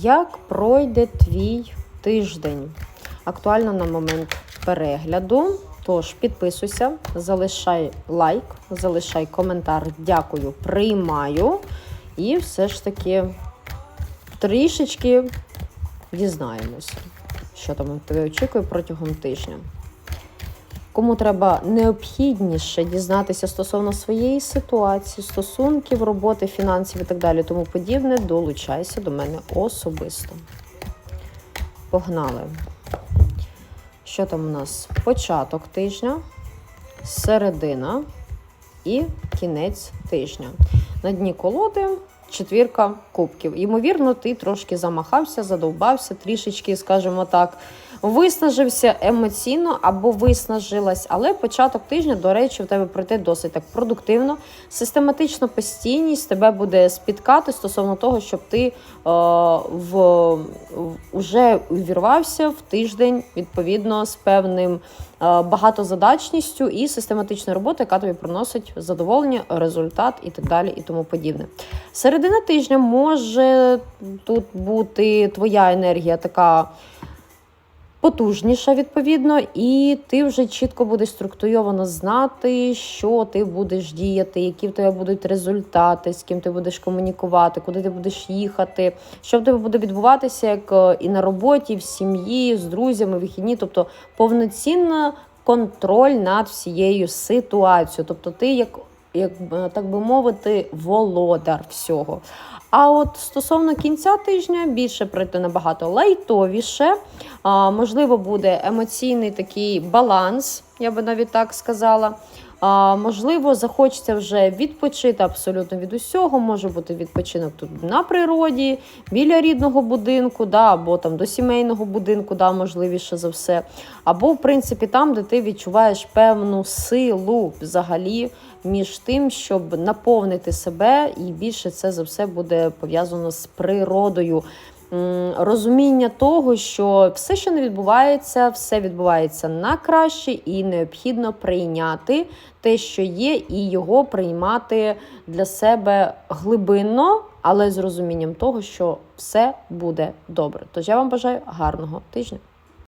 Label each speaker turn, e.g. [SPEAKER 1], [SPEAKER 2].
[SPEAKER 1] Як пройде твій тиждень? Актуально на момент перегляду. Тож підписуйся, залишай лайк, залишай коментар. Дякую, приймаю. І все ж таки трішечки дізнаємося, що там тебе очікує протягом тижня. Кому треба необхідніше дізнатися стосовно своєї ситуації, стосунків, роботи, фінансів і так далі, тому подібне, долучайся до мене особисто. Погнали. Що там у нас? Початок тижня, середина і кінець тижня. На дні колоди четвірка кубків. Ймовірно, ти трошки замахався, задовбався, трішечки, скажімо так, виснажився емоційно або виснажилась. Але початок тижня, до речі, в тебе пройде досить так продуктивно, систематично постійність тебе буде спіткати стосовно того, щоб ти е, в, в уже увірвався в тиждень відповідно з певним. Е, Багатозадачністю і систематичною роботою, яка тобі приносить задоволення, результат і так далі, і тому подібне. Середина тижня може тут бути твоя енергія така потужніша, відповідно, і ти вже чітко будеш структуровано знати, що ти будеш діяти, які в тебе будуть результати, з ким ти будеш комунікувати, куди ти будеш їхати, що в тебе буде відбуватися як е, і на роботі, в сім'ї, з друзями, вихідні, тобто повноцінна контроль над всією ситуацією. Тобто, ти як. Як е, так би мовити, володар всього. А от стосовно кінця тижня більше пройти набагато лайтовіше. А, можливо, буде емоційний такий баланс, я би навіть так сказала. А, можливо, захочеться вже відпочити абсолютно від усього. Може бути відпочинок тут на природі, біля рідного будинку, да, або там до сімейного будинку, да, можливіше за все. Або, в принципі, там, де ти відчуваєш певну силу взагалі між тим, щоб наповнити себе, і більше це за все буде пов'язано з природою. Розуміння того, що все, що не відбувається, все відбувається на краще, і необхідно прийняти те, що є, і його приймати для себе глибинно, але з розумінням того, що все буде добре. Тож я вам бажаю гарного тижня.